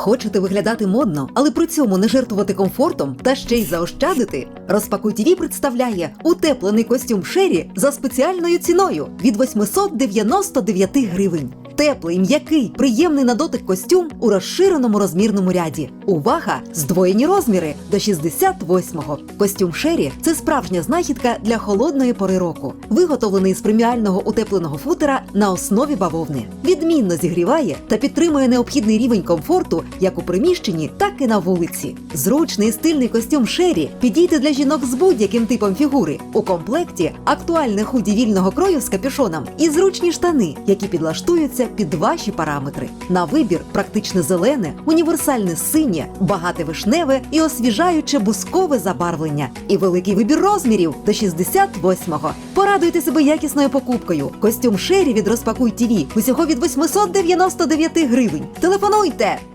Хочете виглядати модно, але при цьому не жертвувати комфортом та ще й заощадити? Розпакуй ТВ представляє утеплений костюм Шері за спеціальною ціною від 899 гривень. Теплий, м'який, приємний на дотик костюм у розширеному розмірному ряді. Увага! Здвоєні розміри до 68-го. Костюм Шері це справжня знахідка для холодної пори року, виготовлений з преміального утепленого футера на основі бавовни. Відмінно зігріває та підтримує необхідний рівень комфорту як у приміщенні, так і на вулиці. Зручний стильний костюм Шері підійде для жінок з будь-яким типом фігури. У комплекті актуальне худі вільного крою з капюшоном і зручні штани, які підлаштуються під ваші параметри. На вибір практично зелене, універсальне синє, багате вишневе і освіжаюче бускове забарвлення. І великий вибір розмірів до 68-го. Порадуйте себе якісною покупкою. Костюм Шері від Розпакуй ТВ усього від 899 гривень. Телефонуйте!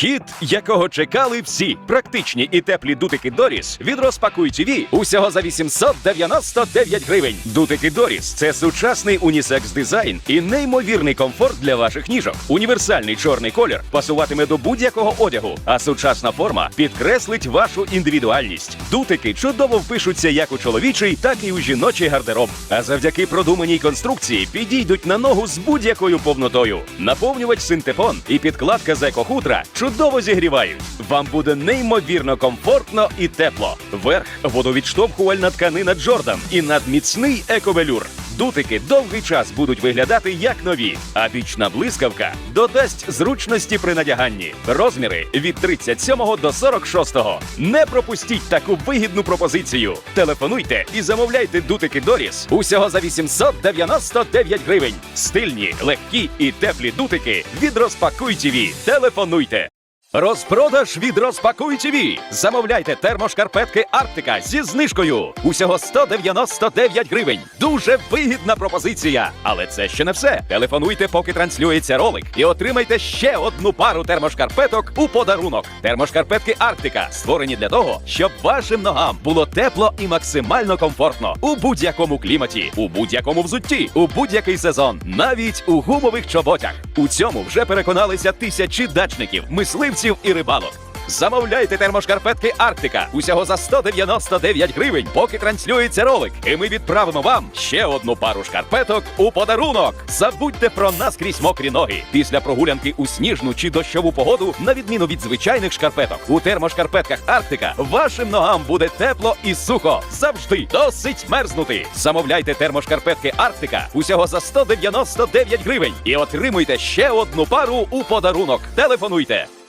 Хід, якого чекали всі. Практичні і теплі дутики Доріс від Розпакуй ТВ усього за 899 гривень. Дутики Доріс це сучасний унісекс дизайн і неймовірний комфорт для ваших ніжок. Універсальний чорний колір пасуватиме до будь-якого одягу, а сучасна форма підкреслить вашу індивідуальність. Дутики чудово впишуться як у чоловічий, так і у жіночий гардероб. А завдяки продуманій конструкції підійдуть на ногу з будь-якою повнотою. Наповнювач синтепон і підкладка з екохутра чудово зігрівають. Вам буде неймовірно комфортно і тепло. Верх водовідштовхувальна тканина Джордан і надміцний ековелюр. Дутики довгий час будуть виглядати як нові, а бічна блискавка додасть зручності при надяганні. Розміри від 37 до 46. Не пропустіть таку вигідну пропозицію. Телефонуйте і замовляйте дутики Доріс усього за 899 гривень. Стильні, легкі і теплі дутики від Розпакуй ТВ. Телефонуйте. Розпродаж від Розпакуй ТВ. Замовляйте термошкарпетки Арктика зі знижкою. Усього 199 гривень. Дуже вигідна пропозиція. Але це ще не все. Телефонуйте, поки транслюється ролик, і отримайте ще одну пару термошкарпеток у подарунок. Термошкарпетки Арктика створені для того, щоб вашим ногам було тепло і максимально комфортно у будь-якому кліматі, у будь-якому взутті, у будь-який сезон, навіть у гумових чоботях. У цьому вже переконалися тисячі дачників, мисливців і рибалок. Замовляйте термошкарпетки Арктика усього за 199 гривень, поки транслюється ролик, і ми відправимо вам ще одну пару шкарпеток у подарунок. Забудьте про наскрізь мокрі ноги після прогулянки у сніжну чи дощову погоду, на відміну від звичайних шкарпеток. У термошкарпетках Арктика вашим ногам буде тепло і сухо. Завжди досить мерзнути. Замовляйте термошкарпетки Арктика усього за 199 гривень і отримуйте ще одну пару у подарунок. Телефонуйте.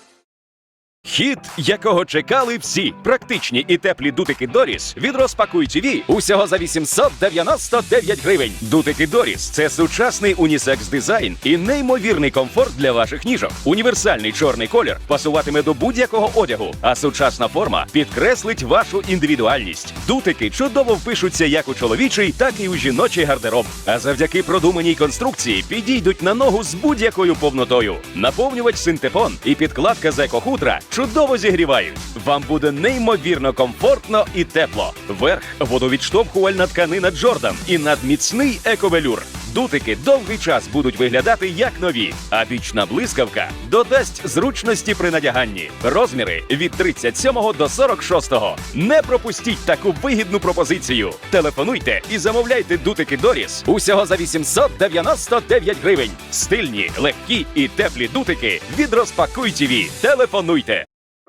Хід, якого чекали всі. Практичні і теплі дутики Доріс від Розпакуй ТВ усього за 899 гривень. Дутики Доріс це сучасний унісекс дизайн і неймовірний комфорт для ваших ніжок. Універсальний чорний колір пасуватиме до будь-якого одягу, а сучасна форма підкреслить вашу індивідуальність. Дутики чудово впишуться як у чоловічий, так і у жіночий гардероб. А завдяки продуманій конструкції підійдуть на ногу з будь-якою повнотою. Наповнювач синтепон і підкладка з екохутра чудово зігрівають. Вам буде неймовірно комфортно і тепло. Верх водовідштовхувальна тканина Джордан і надміцний ековелюр. Дутики довгий час будуть виглядати як нові, а бічна блискавка додасть зручності при надяганні. Розміри від 37 до 46. Не пропустіть таку вигідну пропозицію. Телефонуйте і замовляйте дутики Доріс усього за 899 гривень. Стильні, легкі і теплі дутики від Розпакуй ТВ. Телефонуйте.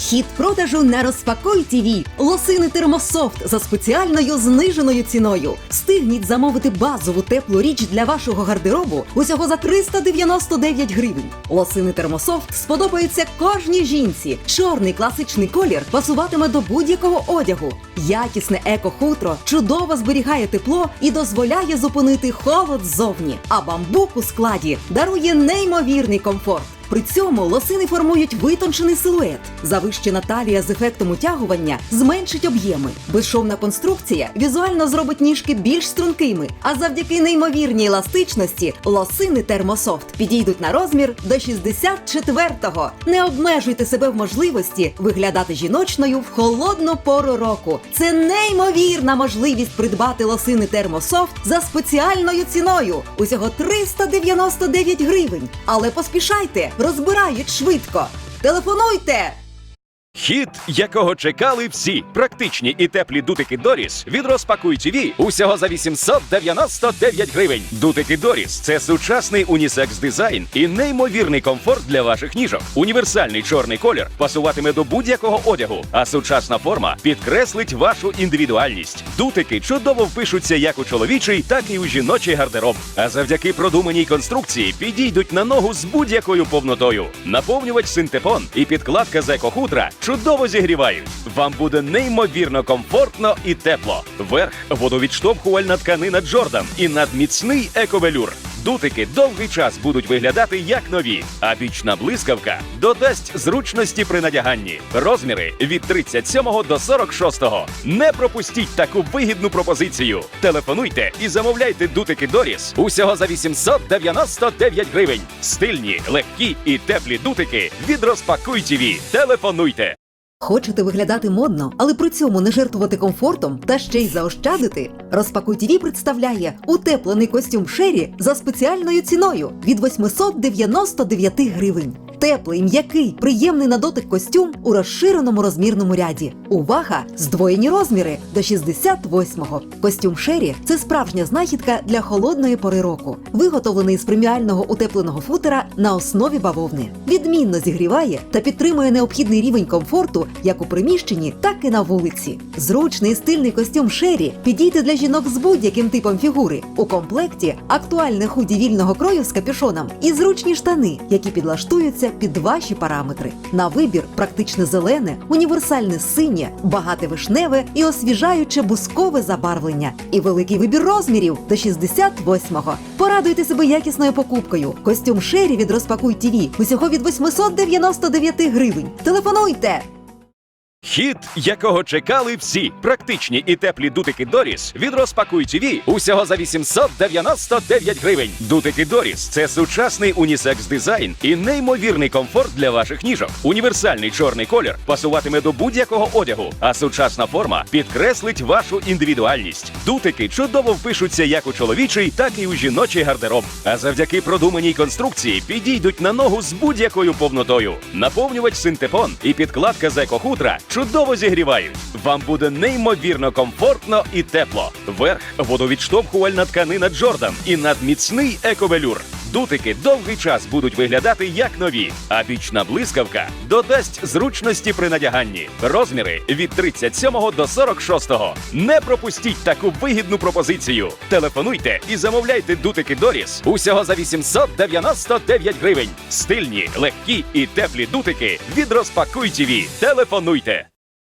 Хід продажу на розпакуй ТІВІ. Лосини термософт за спеціальною зниженою ціною. Встигніть замовити базову теплу річ для вашого гардеробу усього за 399 гривень. Лосини термософт сподобаються кожній жінці. Чорний класичний колір пасуватиме до будь-якого одягу. Якісне еко-хутро чудово зберігає тепло і дозволяє зупинити холод ззовні. А бамбук у складі дарує неймовірний комфорт. При цьому лосини формують витончений силует. Завищена талія з ефектом утягування зменшить об'єми. Безшовна конструкція візуально зробить ніжки більш стрункими, а завдяки неймовірній еластичності лосини термософт підійдуть на розмір до 64-го. Не обмежуйте себе в можливості виглядати жіночною в холодну пору року. Це неймовірна можливість придбати лосини термософт за спеціальною ціною. Усього 399 гривень. Але поспішайте, розбирають швидко. Телефонуйте! Хід, якого чекали всі. Практичні і теплі дутики Доріс від Розпакуй ТВ усього за 899 гривень. Дутики Доріс це сучасний унісекс дизайн і неймовірний комфорт для ваших ніжок. Універсальний чорний колір пасуватиме до будь-якого одягу, а сучасна форма підкреслить вашу індивідуальність. Дутики чудово впишуться як у чоловічий, так і у жіночий гардероб. А завдяки продуманій конструкції підійдуть на ногу з будь-якою повнотою. Наповнювач синтепон і підкладка з екохутра чудово зігрівають. Вам буде неймовірно комфортно і тепло. Верх водовідштовхувальна тканина Джордан і надміцний ековелюр. Дутики довгий час будуть виглядати як нові, а бічна блискавка додасть зручності при надяганні. Розміри від 37 до 46. Не пропустіть таку вигідну пропозицію. Телефонуйте і замовляйте дутики Доріс усього за 899 гривень. Стильні, легкі і теплі дутики від Розпакуй ТІВІ. Телефонуйте. Хочете виглядати модно, але при цьому не жертвувати комфортом та ще й заощадити? Розпакуй ТІВІ представляє утеплений костюм Шері за спеціальною ціною від 899 гривень. Теплий, м'який, приємний на дотик костюм у розширеному розмірному ряді. Увага! Здвоєні розміри до 68-го. Костюм Шері це справжня знахідка для холодної пори року. Виготовлений з преміального утепленого футера на основі бавовни. Відмінно зігріває та підтримує необхідний рівень комфорту як у приміщенні, так і на вулиці. Зручний стильний костюм Шері підійде для жінок з будь-яким типом фігури. У комплекті актуальне худі вільного крою з капюшоном і зручні штани, які підлаштуються під ваші параметри. На вибір практичне зелене, універсальне синє, багате вишневе і освіжаюче бускове забарвлення. І великий вибір розмірів до 68-го. Порадуйте себе якісною покупкою. Костюм Шері від Розпакуй ТІВІ усього від 899 гривень. Телефонуйте! Хіт, якого чекали всі. Практичні і теплі дутики Доріс від Розпакуй ТВ усього за 899 гривень. Дутики Доріс це сучасний унісекс дизайн і неймовірний комфорт для ваших ніжок. Універсальний чорний колір пасуватиме до будь-якого одягу, а сучасна форма підкреслить вашу індивідуальність. Дутики чудово впишуться як у чоловічий, так і у жіночий гардероб. А завдяки продуманій конструкції підійдуть на ногу з будь-якою повнотою. Наповнювач синтепон і підкладка з екохутра чудово зігрівають. Вам буде неймовірно комфортно і тепло. Верх водовідштовхувальна тканина Джордан і надміцний ековелюр. Дутики довгий час будуть виглядати як нові, а бічна блискавка додасть зручності при надяганні. Розміри від 37 до 46. Не пропустіть таку вигідну пропозицію. Телефонуйте і замовляйте дутики Доріс усього за 899 гривень. Стильні, легкі і теплі дутики від Розпакуй ТВ. Телефонуйте.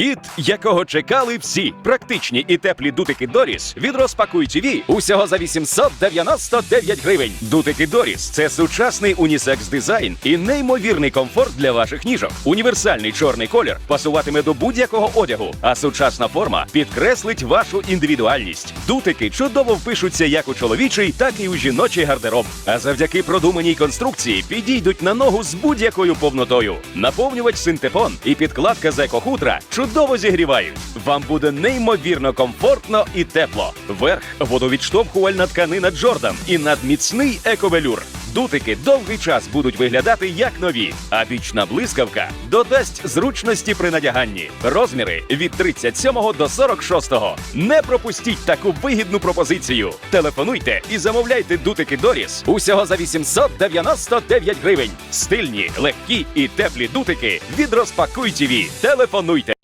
Хіт, якого чекали всі. Практичні і теплі дутики Доріс від Розпакуй ТВ усього за 899 гривень. Дутики Доріс це сучасний унісекс дизайн і неймовірний комфорт для ваших ніжок. Універсальний чорний колір пасуватиме до будь-якого одягу, а сучасна форма підкреслить вашу індивідуальність. Дутики чудово впишуться як у чоловічий, так і у жіночий гардероб. А завдяки продуманій конструкції підійдуть на ногу з будь-якою повнотою. Наповнювач синтепон і підкладка з екохутра чудово зігрівають. Вам буде неймовірно комфортно і тепло. Верх водовідштовхувальна тканина Джордан і надміцний ековелюр. Дутики довгий час будуть виглядати як нові, а бічна блискавка додасть зручності при надяганні. Розміри від 37 до 46. Не пропустіть таку вигідну пропозицію. Телефонуйте і замовляйте дутики Доріс усього за 899 гривень. Стильні, легкі і теплі дутики від Розпакуй ТВ. Телефонуйте.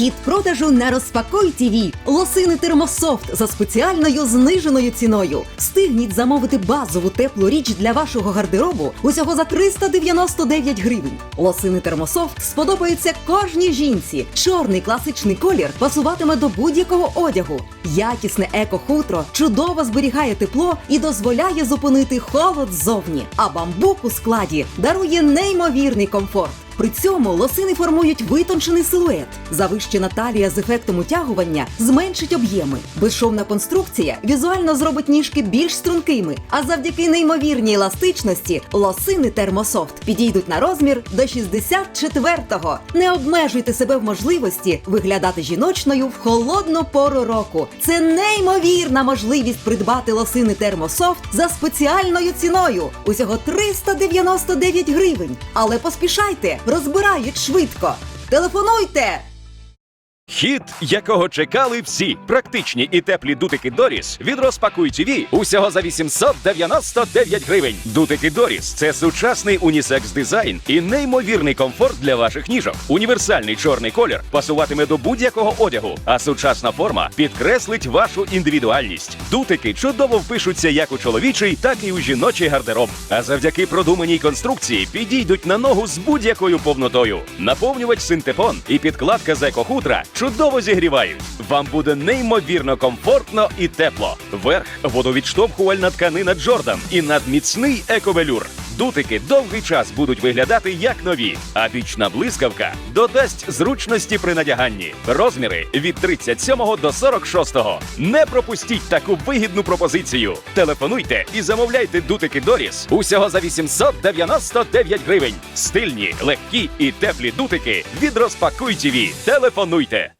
Хід продажу на розпакуй ТВ. Лосини термософт за спеціальною зниженою ціною. Встигніть замовити базову теплу річ для вашого гардеробу усього за 399 гривень. Лосини термософт сподобаються кожній жінці. Чорний класичний колір пасуватиме до будь-якого одягу. Якісне еко-хутро чудово зберігає тепло і дозволяє зупинити холод ззовні. А бамбук у складі дарує неймовірний комфорт. При цьому лосини формують витончений силует. Завищена талія з ефектом утягування зменшить об'єми. Безшовна конструкція візуально зробить ніжки більш стрункими, а завдяки неймовірній еластичності лосини термософт підійдуть на розмір до 64-го. Не обмежуйте себе в можливості виглядати жіночною в холодну пору року. Це неймовірна можливість придбати лосини термософт за спеціальною ціною. Усього 399 гривень. Але поспішайте, розбирають швидко. Телефонуйте! Хід, якого чекали всі. Практичні і теплі дутики Доріс від Розпакуй ТВ усього за 899 гривень. Дутики Доріс це сучасний унісекс дизайн і неймовірний комфорт для ваших ніжок. Універсальний чорний колір пасуватиме до будь-якого одягу, а сучасна форма підкреслить вашу індивідуальність. Дутики чудово впишуться як у чоловічий, так і у жіночий гардероб. А завдяки продуманій конструкції підійдуть на ногу з будь-якою повнотою. Наповнювач синтепон і підкладка з екохутра чудово зігрівають. Вам буде неймовірно комфортно і тепло. Верх водовідштовхувальна тканина Джордан і надміцний ековелюр. Дутики довгий час будуть виглядати як нові, а бічна блискавка додасть зручності при надяганні. Розміри від 37 до 46. Не пропустіть таку вигідну пропозицію. Телефонуйте і замовляйте дутики Доріс усього за 899 гривень. Стильні, легкі і теплі дутики від Розпакуй. Телефонуйте.